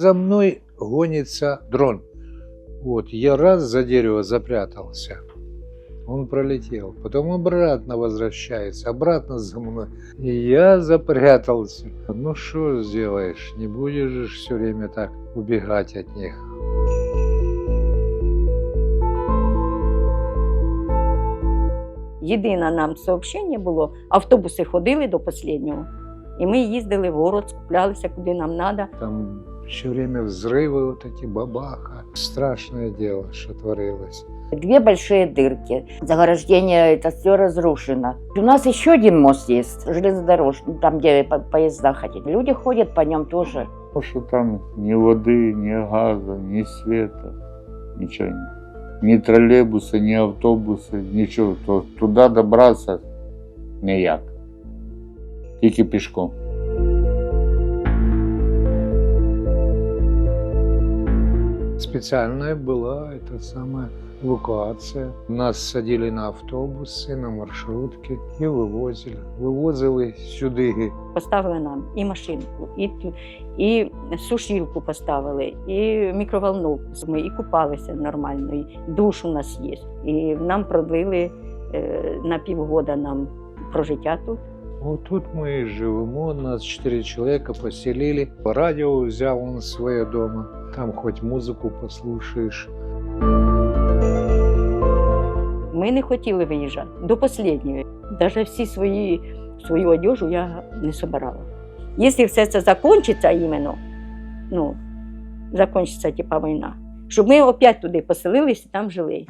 За мной гонится дрон. Вот, я раз за дерево запрятался. Он пролетел. Потом обратно возвращается, обратно за мной. И я запрятался. Ну что сделаешь, не будешь же все время так убегать от них. Єдине нам сообщення було, автобуси ходили до останнього. І ми їздили в город, скуплялися куди нам треба. Там все время взрывы вот эти, бабаха. Страшное дело, что творилось. Две большие дырки. Заграждение, это все разрушено. У нас еще один мост есть, железнодорожный, там, где по- поезда ходят. Люди ходят по нем тоже. Потому что там ни воды, ни газа, ни света, ничего нет. Ни троллейбуса, ни автобуса, ничего. То туда добраться ніяк. Тільки пішком. Специальная была эта самая эвакуация. Нас садили на автобусы, на маршрутки и вывозили. Вывозили сюди. Поставили нам і машинку, і, ту- і сушілку поставили, і мікроволновку. Ми і купалися нормально, і душ у нас є. І нам продлили е, на півгода нам прожиття тут. Вот тут мы и живемо, нас четыре человека поселили. Радио взял он свое дома. Там хоть музыку послушаешь. Ми не хотіли виїжджати до останнього. Навіть всі свої, свою одежу я не собирала. Якщо все це закінчиться іменно, ну, закінчиться типа війна, щоб ми опять туди поселилися і там жили.